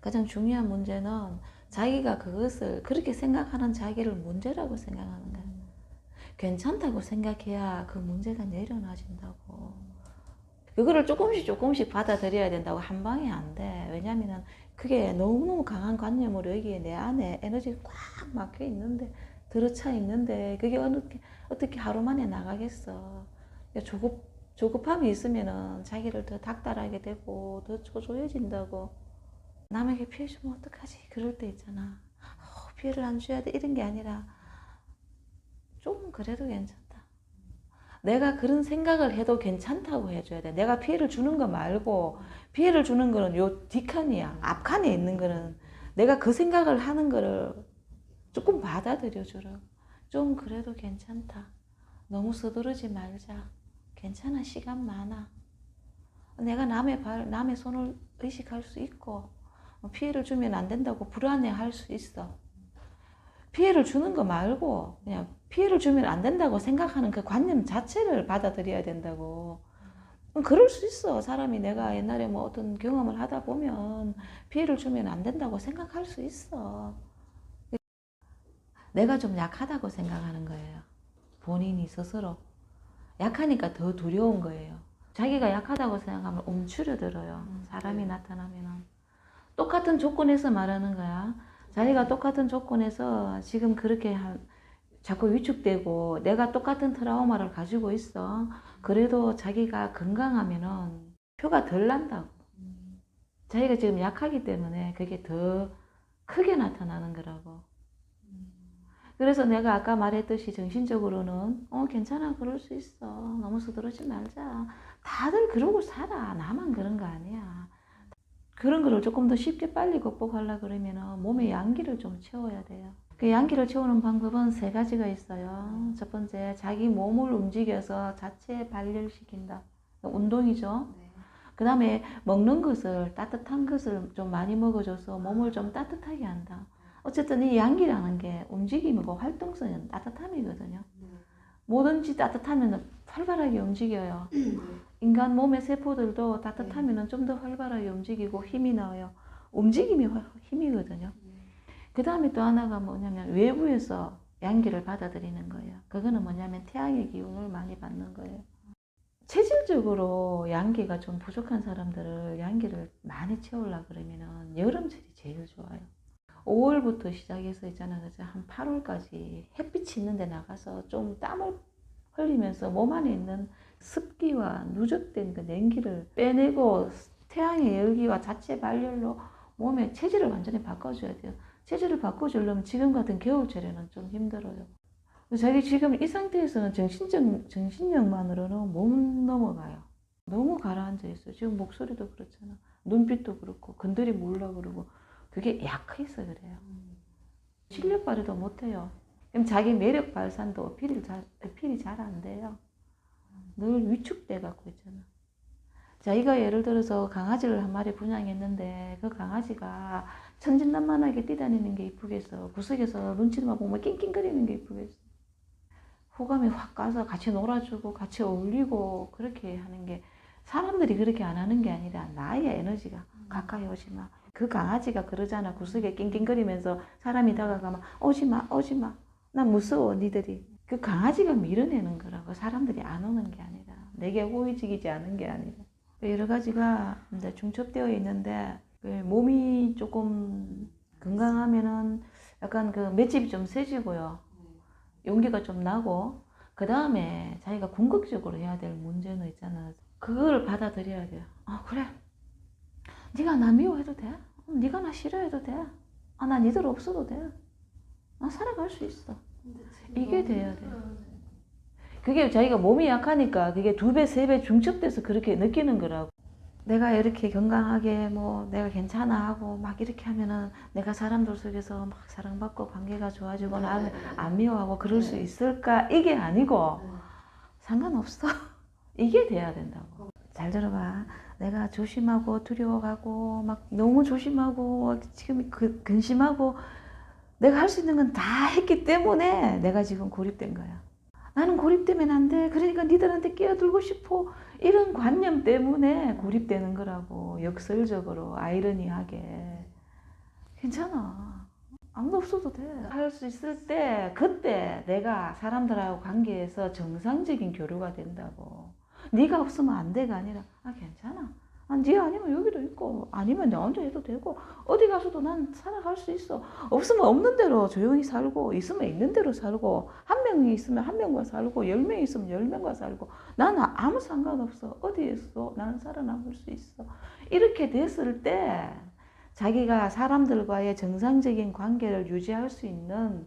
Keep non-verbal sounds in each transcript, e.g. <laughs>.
가장 중요한 문제는 자기가 그것을 그렇게 생각하는 자기를 문제라고 생각하는 거야. 괜찮다고 생각해야 그 문제가 내려놔진다고. 그거를 조금씩 조금씩 받아들여야 된다고 한 방에 안 돼. 왜냐면은 그게 너무너무 강한 관념으로 여기에 내 안에 에너지가 꽉 막혀 있는데, 들어차 있는데, 그게 어느, 어떻게 하루 만에 나가겠어. 그러니까 조급, 조급함이 있으면은 자기를 더 닥달하게 되고, 더 초조해진다고. 남에게 피해 주면 어떡하지? 그럴 때 있잖아. 어, 피해를 안 줘야 돼. 이런 게 아니라, 좀 그래도 괜찮다. 내가 그런 생각을 해도 괜찮다고 해줘야 돼. 내가 피해를 주는 거 말고, 피해를 주는 거는 요 뒷칸이야. 앞칸에 있는 거는 내가 그 생각을 하는 거를 조금 받아들여 주라. 좀 그래도 괜찮다. 너무 서두르지 말자. 괜찮아. 시간 많아. 내가 남의 발, 남의 손을 의식할 수 있고, 피해를 주면 안 된다고 불안해 할 수 있어. 피해를 주는 거 말고, 그냥 피해를 주면 안 된다고 생각하는 그 관념 자체를 받아들여야 된다고. 그럴 수 있어. 사람이 내가 옛날에 뭐 어떤 경험을 하다 보면 피해를 주면 안 된다고 생각할 수 있어. 내가 좀 약하다고 생각하는 거예요. 본인이 스스로. 약하니까 더 두려운 거예요. 자기가 약하다고 생각하면 움츠려들어요. 사람이 나타나면은. 똑같은 조건에서 말하는 거야. 자기가 똑같은 조건에서 지금 그렇게 한, 자꾸 위축되고 내가 똑같은 트라우마를 가지고 있어. 그래도 자기가 건강하면은 표가 덜 난다고. 자기가 지금 약하기 때문에 그게 더 크게 나타나는 거라고. 그래서 내가 아까 말했듯이 정신적으로는 어 괜찮아 그럴 수 있어 너무 서두르지 말자 다들 그러고 살아 나만 그런 거 아니야 그런 거를 조금 더 쉽게 빨리 극복하려 그러면은 몸에 양기를 좀 채워야 돼요. 그 양기를 채우는 방법은 세 가지가 있어요. 첫 번째 자기 몸을 움직여서 자체 발열시킨다. 운동이죠. 그 다음에 먹는 것을 따뜻한 것을 좀 많이 먹어줘서 몸을 좀 따뜻하게 한다. 어쨌든 이 양기라는 게 움직임이고 활동성은 따뜻함이거든요. 뭐든지 따뜻하면 활발하게 움직여요. 인간 몸의 세포들도 따뜻하면 좀더 활발하게 움직이고 힘이 나와요. 움직임이 활- 힘이거든요. 그 다음에 또 하나가 뭐냐면 외부에서 양기를 받아들이는 거예요. 그거는 뭐냐면 태양의 기운을 많이 받는 거예요. 체질적으로 양기가 좀 부족한 사람들을 양기를 많이 채우려 그러면은 여름철이 제일 좋아요. 5월부터 시작해서 있잖아. 그래서 한 8월까지 햇빛이 있는 데 나가서 좀 땀을 흘리면서 몸 안에 있는 습기와 누적된 그 냉기를 빼내고 태양의 열기와 자체 발열로 몸의 체질을 완전히 바꿔줘야 돼요. 체질을 바꿔주려면 지금 같은 겨울철에는 좀 힘들어요. 자기 지금 이 상태에서는 정신적, 정신력만으로는 못 넘어가요. 너무 가라앉아 있어요. 지금 목소리도 그렇잖아. 눈빛도 그렇고, 건드리 몰라 그러고, 그게 약해서 그래요. 실력 발휘도 못해요. 그럼 자기 매력 발산도 어필이 잘, 어필이 잘 안 돼요. 늘 위축돼 갖고 있잖아. 자기가 예를 들어서 강아지를 한 마리 분양했는데 그 강아지가 천진난만하게 뛰다니는 게 이쁘겠어. 구석에서 눈치만 보면 낑낑거리는 게 이쁘겠어. 호감이 확 가서 같이 놀아주고 같이 어울리고 그렇게 하는 게 사람들이 그렇게 안 하는 게 아니라 나의 에너지가 가까이 오지 마. 그 강아지가 그러잖아. 구석에 낑낑거리면서 사람이 다가가면 오지 마, 오지 마. 난 무서워, 니들이. 그 강아지가 밀어내는 거라고. 사람들이 안 오는 게 아니라. 내게 호의적이지 않은 게 아니라. 여러 가지가 이제 중첩되어 있는데 그 몸이 조금 건강하면은 약간 그 맷집이 좀 세지고요. 용기가 좀 나고 그 다음에 자기가 궁극적으로 해야 될 문제는 있잖아. 그거를 받아들여야 돼요. 아 그래. 네가 나 미워해도 돼. 어, 네가 나 싫어해도 돼. 아, 나 니들 없어도 돼. 나 살아갈 수 있어. 이게 돼야 돼. 그게 자기가 몸이 약하니까 그게 두 배, 세 배 중첩돼서 그렇게 느끼는 거라고. 내가 이렇게 건강하게 뭐 내가 괜찮아 하고 막 이렇게 하면은 내가 사람들 속에서 막 사랑받고 관계가 좋아지고 나를 안 미워하고 그럴 수 있을까? 이게 아니고 상관없어. <laughs> 이게 돼야 된다고. 잘 들어봐. 내가 조심하고 두려워하고 막 너무 조심하고 지금 그 근심하고 내가 할 수 있는 건 다 했기 때문에 내가 지금 고립된 거야. 나는 고립되면 안 돼. 그러니까 니들한테 끼어들고 싶어. 이런 관념 때문에 고립되는 거라고. 역설적으로 아이러니하게. 괜찮아. 아무도 없어도 돼. 할 수 있을 때 그때 내가 사람들하고 관계에서 정상적인 교류가 된다고. 네가 없으면 안 돼가 아니라 아 괜찮아. 아, 네 아니면 여기도 있고 아니면 나 혼자 해도 되고 어디 가서도 난 살아갈 수 있어. 없으면 없는 대로 조용히 살고 있으면 있는 대로 살고 한 명이 있으면 한 명과 살고 열 명이 있으면 열 명과 살고 나는 아무 상관없어. 어디에 있어? 나는 살아남을 수 있어. 이렇게 됐을 때 자기가 사람들과의 정상적인 관계를 유지할 수 있는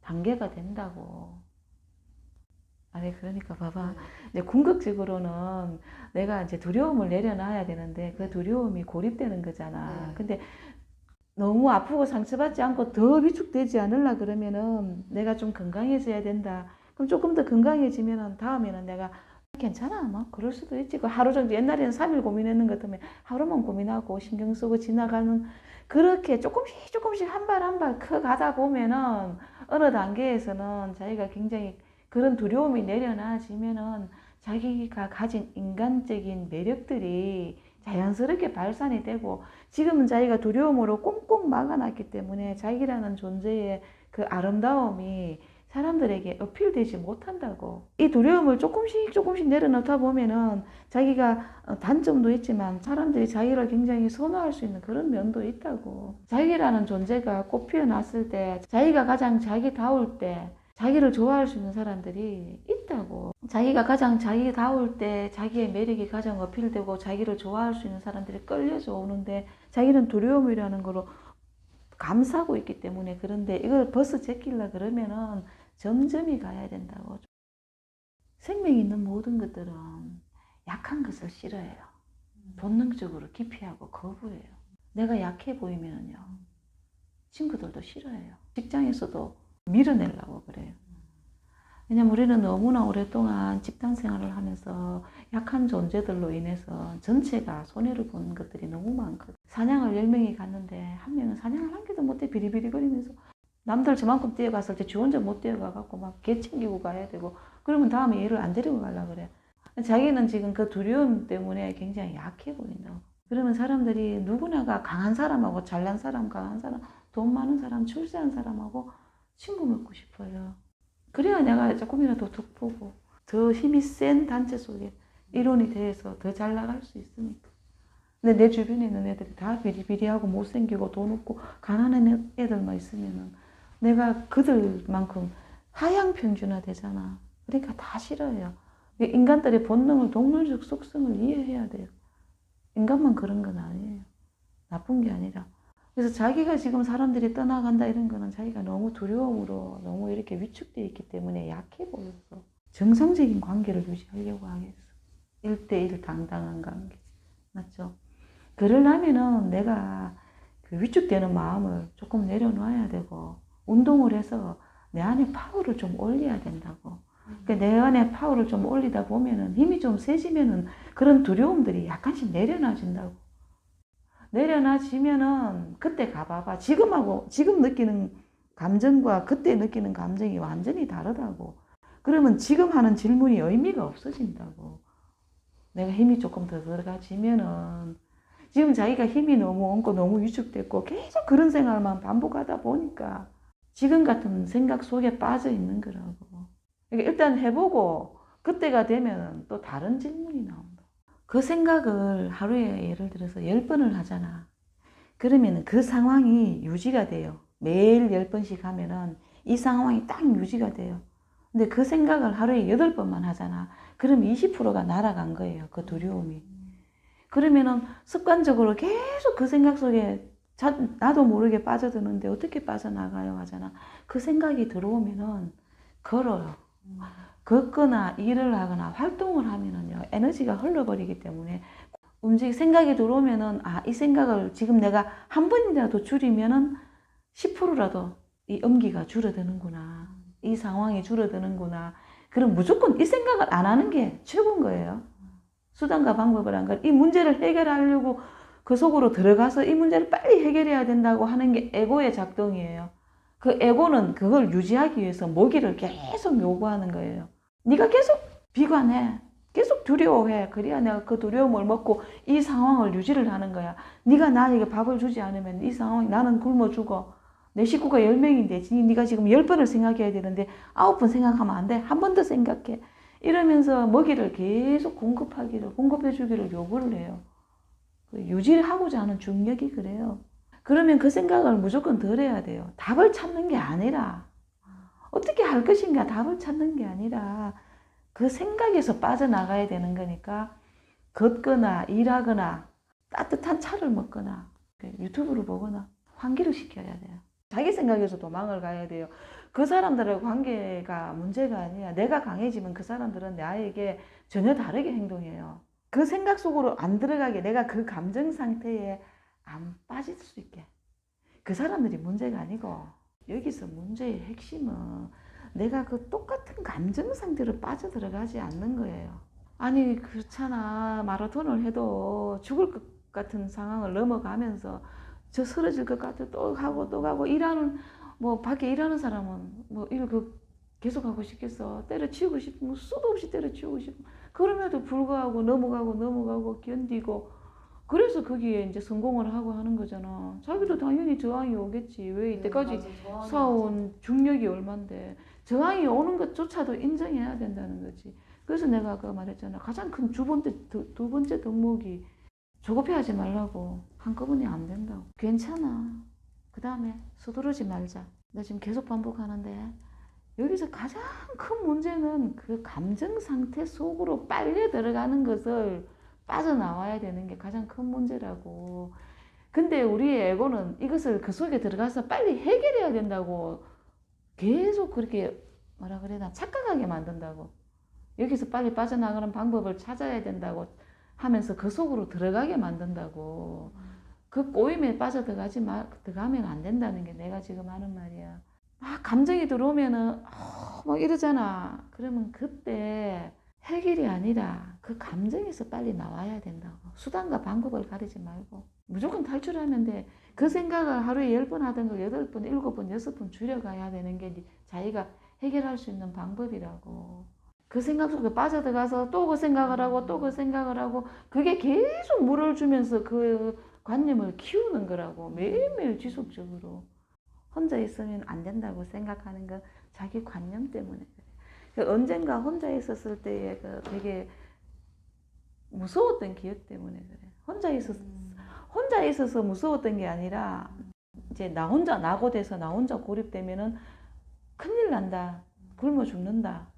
단계가 된다고. 아니 그러니까 봐봐. 이제 궁극적으로는 내가 이제 두려움을 내려놔야 되는데 그 두려움이 고립되는 거잖아. 네. 근데 너무 아프고 상처받지 않고 더 위축되지 않으려 그러면은 내가 좀 건강해져야 된다. 그럼 조금 더 건강해지면은 다음에는 내가 괜찮아. 뭐 그럴 수도 있지. 그 하루 정도 옛날에는 3일 고민했는 것 같으면 하루만 고민하고 신경 쓰고 지나가는 그렇게 조금씩 조금씩 한 발 한 발 커 가다 보면은 어느 단계에서는 자기가 굉장히 그런 두려움이 내려놔지면은 자기가 가진 인간적인 매력들이 자연스럽게 발산이 되고 지금은 자기가 두려움으로 꽁꽁 막아놨기 때문에 자기라는 존재의 그 아름다움이 사람들에게 어필되지 못한다고. 이 두려움을 조금씩 조금씩 내려놓다 보면은 자기가 어, 단점도 있지만 사람들이 자기를 굉장히 선호할 수 있는 그런 면도 있다고. 자기라는 존재가 꽃 피어났을 때 자기가 가장 자기다울 때 자기를 좋아할 수 있는 사람들이 있다고. 자기가 가장 자기다울 때 자기의 매력이 가장 어필되고 자기를 좋아할 수 있는 사람들이 끌려져 오는데 자기는 두려움이라는 거로 감싸고 있기 때문에 그런데 이걸 벗어 제끼려 그러면은 점점이 가야 된다고. 생명이 있는 모든 것들은 약한 것을 싫어해요. 본능적으로 기피하고 거부해요. 내가 약해 보이면요. 친구들도 싫어해요. 직장에서도 밀어내려고 그래요. 왜냐면 우리는 너무나 오랫동안 집단 생활을 하면서 약한 존재들로 인해서 전체가 손해를 보는 것들이 너무 많거든. 사냥을 10명이 갔는데 한 명은 사냥을 한 개도 못해 비리비리거리면서 남들 저만큼 뛰어갔을 때 지 혼자 못 뛰어가갖고 막 개 챙기고 가야 되고 그러면 다음에 얘를 안 데리고 가려고 그래. 자기는 지금 그 두려움 때문에 굉장히 약해 보인다고. 그러면 사람들이 누구나가 강한 사람하고 잘난 사람, 강한 사람, 돈 많은 사람, 출세한 사람하고 친구 맺고 싶어요. 그래야 내가 조금이라도 득보고 더 힘이 센 단체 속에 일원이 돼서 더 잘 나갈 수 있으니까. 근데 내 주변에 있는 애들이 다 비리비리하고 못생기고 돈 없고 가난한 애들만 있으면은 내가 그들만큼 하향 평준화 되잖아. 그러니까 다 싫어요. 인간들의 본능을 동물적 속성을 이해해야 돼요. 인간만 그런 건 아니에요. 나쁜 게 아니라. 그래서 자기가 지금 사람들이 떠나간다 이런 거는 자기가 너무 두려움으로 너무 이렇게 위축되어 있기 때문에 약해 보여서 정상적인 관계를 유지하려고 하겠어. 1대1 당당한 관계. 맞죠? 그러려면은 내가 그 위축되는 마음을 조금 내려놔야 되고 운동을 해서 내 안에 파워를 좀 올려야 된다고. 그러니까 내 안에 파워를 좀 올리다 보면은 힘이 좀 세지면은 그런 두려움들이 약간씩 내려놔진다고. 내려놔지면은 그때 가봐봐. 지금하고 지금 느끼는 감정과 그때 느끼는 감정이 완전히 다르다고. 그러면 지금 하는 질문이 의미가 없어진다고. 내가 힘이 조금 더 들어가지면은 지금 자기가 힘이 너무 없고 너무 위축됐고 계속 그런 생활만 반복하다 보니까 지금 같은 생각 속에 빠져 있는 거라고. 그러니까 일단 해보고 그때가 되면 또 다른 질문이 나온다. 그 생각을 하루에 예를 들어서 열 번을 하잖아. 그러면 그 상황이 유지가 돼요. 매일 열 번씩 하면은 이 상황이 딱 유지가 돼요. 근데 그 생각을 하루에 여덟 번만 하잖아. 그럼 20%가 날아간 거예요. 그 두려움이. 그러면은 습관적으로 계속 그 생각 속에 자, 나도 모르게 빠져드는데 어떻게 빠져나가요 하잖아. 그 생각이 들어오면은 걸어요. 걷거나 일을 하거나 활동을 하면은요 에너지가 흘러버리기 때문에 움직 생각이 들어오면은 아 이 생각을 지금 내가 한 번이라도 줄이면은 10%라도 이 엄기가 줄어드는구나 이 상황이 줄어드는구나. 그럼 무조건 이 생각을 안 하는 게 최고인 거예요. 수단과 방법을 안걸이 문제를 해결하려고 그 속으로 들어가서 이 문제를 빨리 해결해야 된다고 하는 게 에고의 작동이에요 그 에고는 그걸 유지하기 위해서 모기를 계속 요구하는 거예요. 네가 계속 비관해. 계속 두려워해. 그래야 내가 그 두려움을 먹고 이 상황을 유지를 하는 거야. 네가 나에게 밥을 주지 않으면 이 상황 나는 굶어 죽어. 내 식구가 10명인데 네가 지금 10번을 생각해야 되는데 9번 생각하면 안 돼. 한 번 더 생각해. 이러면서 먹이를 계속 공급하기를 공급해 주기를 요구를 해요. 그 유지하고자 하는 중력이 그래요. 그러면 그 생각을 무조건 덜 해야 돼요. 답을 찾는 게 아니라 어떻게 할 것인가 답을 찾는 게 아니라 그 생각에서 빠져나가야 되는 거니까 걷거나 일하거나 따뜻한 차를 먹거나 그 유튜브를 보거나 환기를 시켜야 돼요. 자기 생각에서 도망을 가야 돼요. 그 사람들의 관계가 문제가 아니야. 내가 강해지면 그 사람들은 나에게 전혀 다르게 행동해요. 그 생각 속으로 안 들어가게 내가 그 감정 상태에 안 빠질 수 있게. 그 사람들이 문제가 아니고 여기서 문제의 핵심은 내가 그 똑같은 감정 상태로 빠져들어가지 않는 거예요. 아니 그렇잖아. 마라톤을 해도 죽을 것 같은 상황을 넘어가면서 저 쓰러질 것 같아. 또 가고 또 가고. 일하는 뭐 밖에 일하는 사람은 뭐일그 계속 하고 싶겠어. 때려치우고 싶으면 수도 없이 때려치우고 싶고 그럼에도 불구하고 넘어가고 넘어가고 견디고 그래서 거기에 이제 성공을 하고 하는 거잖아 자기도 당연히 저항이 오겠지 왜 이때까지 쌓아온 중력이 얼만데 저항이 오는 것조차도 인정해야 된다는 거지. 그래서 내가 아까 말했잖아. 가장 큰 두 번째, 두, 두 번째 덕목이 조급해하지 말라고. 한꺼번에 안 된다고. 괜찮아. 그 다음에 서두르지 말자. 나 지금 계속 반복하는데 여기서 가장 큰 문제는 그 감정 상태 속으로 빨려 들어가는 것을 빠져나와야 되는 게 가장 큰 문제라고. 근데 우리의 에고는 이것을 그 속에 들어가서 빨리 해결해야 된다고 계속 그렇게 뭐라 그래나? 착각하게 만든다고. 여기서 빨리 빠져나가는 방법을 찾아야 된다고 하면서 그 속으로 들어가게 만든다고. 그 꼬임에 빠져 들어가지 마 들어가면 안 된다는 게 내가 지금 하는 말이야. 막 감정이 들어오면은 어, 막 이러잖아. 그러면 그때 해결이 아니라 그 감정에서 빨리 나와야 된다고. 수단과 방법을 가리지 말고. 무조건 탈출하면 돼 그 생각을 하루에 열 번 하던 걸 여덟 번, 일곱 번, 여섯 번 줄여가야 되는 게 네- 자기가 해결할 수 있는 방법이라고. 그 생각 속에 빠져들어가서 또 그 생각을 하고 또 그 생각을 하고 그게 계속 물을 주면서 그 관념을 키우는 거라고. 매일매일 지속적으로. 혼자 있으면 안 된다고 생각하는 건 자기 관념 때문에 언젠가 혼자 있었을 때의 그 되게 무서웠던 기억 때문에 그래. 혼자 있었 혼자 있어서 무서웠던 게 아니라 이제 나 혼자 낙오돼서 나 혼자 고립되면은 큰일 난다. 굶어 죽는다.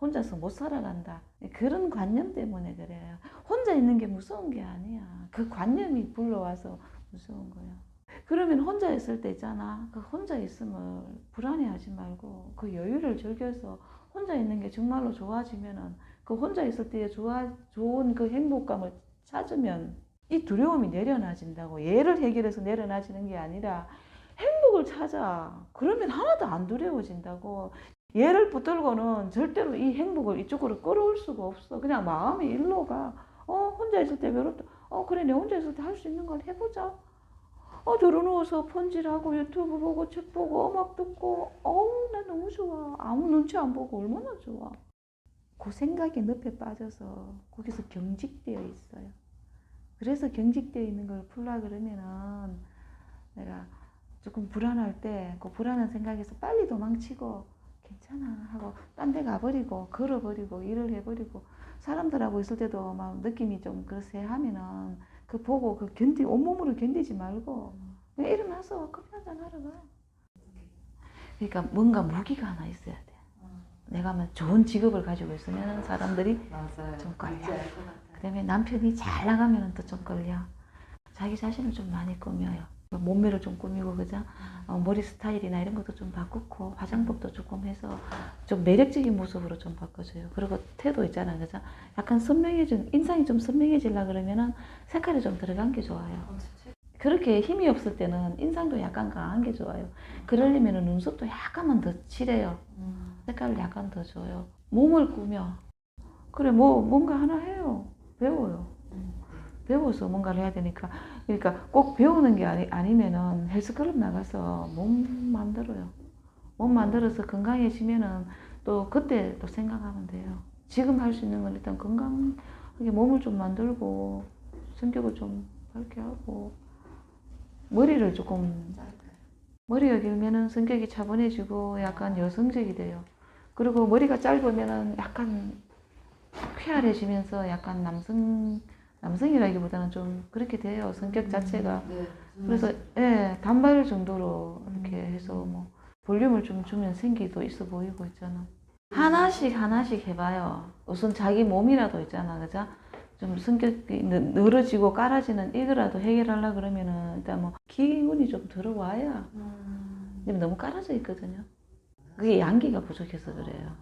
혼자서 못 살아간다. 그런 관념 때문에 그래요. 혼자 있는 게 무서운 게 아니야. 그 관념이 불러와서 무서운 거야. 그러면 혼자 있을 때 있잖아. 그 혼자 있음을 불안해하지 말고 그 여유를 즐겨서 혼자 있는 게 정말로 좋아지면은 그 혼자 있을 때의 좋아 좋은 그 행복감을 찾으면 이 두려움이 내려놔진다고 얘를 해결해서 내려놔지는 게 아니라 행복을 찾아. 그러면 하나도 안 두려워진다고. 얘를 붙들고는 절대로 이 행복을 이쪽으로 끌어올 수가 없어. 그냥 마음이 일로 가어 혼자 있을 때 외롭다. 어 그래 내 혼자 있을 때 할 수 있는 걸 해보자 어 들어 누워서 폰질하고 유튜브 보고 책 보고 음악 듣고. 어우 나 너무 좋아. 아무 눈치 안 보고 얼마나 좋아. 그 생각의 늪에 빠져서 거기서 경직되어 있어요. 그래서 경직되어 있는 걸 풀라 그러면은 내가 조금 불안할 때 그 불안한 생각에서 빨리 도망치고 괜찮아 하고 딴 데 가버리고 걸어버리고 일을 해버리고 사람들하고 있을 때도 막 느낌이 좀 그렇게 하면은 그 보고 그 견디 온몸으로 견디지 말고 그냥 일어나서 커피 한잔 하러 가. 그러니까 뭔가 무기가 하나 있어야 돼. 내가 뭐 좋은 직업을 가지고 있으면 사람들이 맞아요. 좀 걸려. 그다음에 남편이 잘 나가면 또 좀 걸려. 자기 자신을 좀 많이 꾸며요. 몸매를 좀 꾸미고 그죠? 어, 머리 스타일이나 이런 것도 좀 바꾸고 화장법도 조금 해서 좀 매력적인 모습으로 좀 바꿔줘요. 그리고 태도 있잖아, 그죠? 약간 선명해진 인상이 좀 선명해지려 그러면은 색깔이 좀 들어간 게 좋아요. 어, 그렇게 힘이 없을 때는 인상도 약간 강한 게 좋아요. 그러려면은 눈썹도 약간만 더 칠해요. 음. 색깔을 약간 더 줘요. 몸을 꾸며. 그래, 뭐, 뭔가 하나 해요. 배워요. 배워서 뭔가를 해야 되니까. 그러니까 꼭 배우는 게 아니, 아니면은 헬스클럽 나가서 몸 만들어요. 몸 만들어서 건강해지면은 또 그때 또 생각하면 돼요. 지금 할 수 있는 건 일단 건강하게 몸을 좀 만들고 성격을 좀 밝게 하고 머리를 조금 머리가 길면은 성격이 차분해지고 약간 여성적이 돼요. 그리고 머리가 짧으면은 약간 쾌활해지면서 약간 남성 남성이라기보다는 좀 그렇게 돼요. 성격 자체가. 네. 그래서 예, 단발 정도로 이렇게 해서 뭐 볼륨을 좀 주면 생기도 있어 보이고 있잖아. 하나씩 하나씩 해봐요. 우선 자기 몸이라도 있잖아, 그죠? 좀 성격이 느- 늘어지고 깔아지는 이거라도 해결하려 그러면은 일단 뭐 기운이 좀 들어와야. 음. 너무 깔아져 있거든요. 그게 양기가 부족해서 그래요.